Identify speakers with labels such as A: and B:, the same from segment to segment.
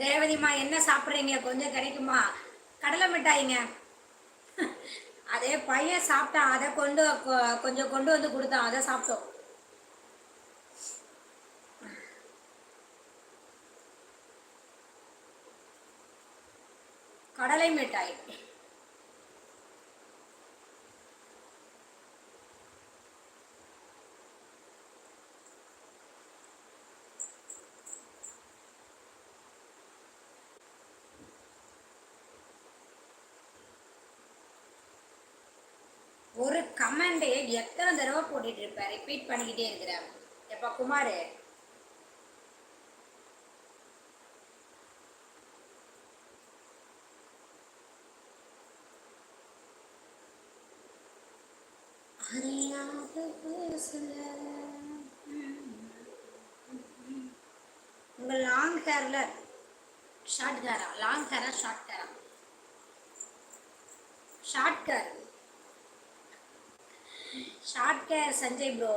A: ரேவதிமா என்ன சாப்பிட்றீங்க? கொஞ்சம் கிடைக்குமா? கடலை மிட்டாய்ங்க. அதே பையன் சாப்பிட்டான். அதை கொண்டு கொஞ்சம் கொண்டு வந்து கொடுத்தான். அதை சாப்பிட்டோம். கடலை மிட்டாய் ஒரு கமெண்டே எத்தனை தடவை போட்டுட்டு இருப்பேன் ரிப்பீட் பண்ணிக்கிட்டே இருக்கிறேன் எப்பா குமார். உங்க லாங் ஹேர்ல ஷார்ட் ஹேரா லாங் ஹேரா short Hera short hair short hair Sanjay bro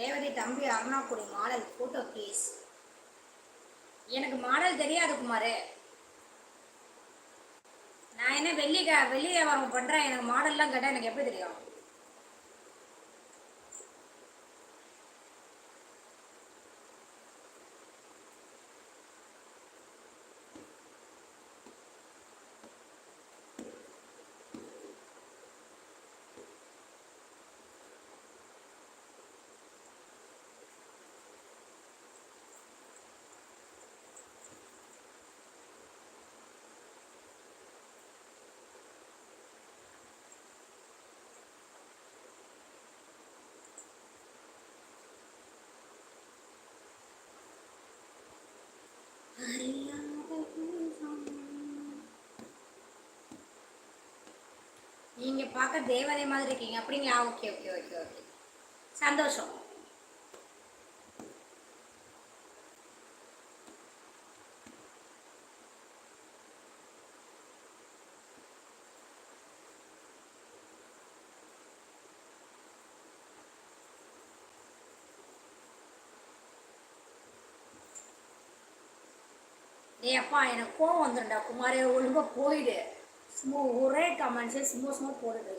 A: Revathi தம்பி அருணாக்குடி மாடல் ஃபோட்டோ ப்ளீஸ் எனக்கு மாடல் தெரியாது குமார். நான் என்ன வெள்ளி வெள்ளி வியாபாரம் பண்ணுறேன் எனக்கு மாடல்லாம் கேட்டால் எனக்கு எப்படி தெரியும்? நீங்க பார்க்க தேவதை மாதிரி இருக்கீங்க. அப்படிங்களா? Okay okay okay okay. சந்தோஷம். ஏப்பா எனக்கு கோவம் வந்துடும்டா குமாரே ஒழுங்காக போயிடு. சும்மா ஒரே கமெண்ட்ஸே சும்மா சும்மா போட்டுட்டு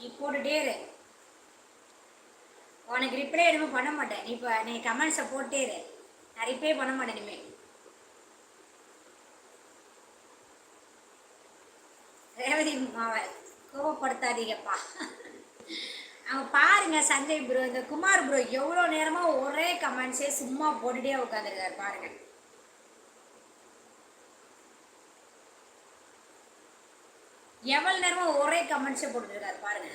A: நீ போட்டுட்டே இரு. உனக்கு ரிப்ளை எதுவும் பண்ண மாட்டேன். இப்போ நீ கமெண்ட்ஸை போட்டே இரு. நான் ரிப்ளை பண்ண மாட்டேன் இனிமேல் ரேவதி மாவை கோபப்படுத்தாதீங்கப்பா அவங்க பாருங்க சஞ்சய் ப்ரோ இந்த குமார் ப்ரோ எவ்வளோ நேரமாக ஒரே கமெண்ட்ஸே சும்மா போட்டுகிட்டே உட்காந்துருக்காரு பாருங்க. எவ்வளோ நேரமாக ஒரே கமெண்ட்ஸே போட்டுருக்காரு பாருங்க.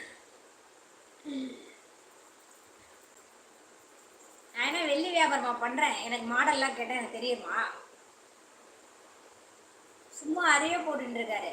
A: நான் என்ன வெள்ளி வியாபாரமா பண்ணுறேன் எனக்கு மாடல்லாம் கேட்டால் எனக்கு தெரியுமா? சும்மா அதையே போட்டுருக்காரு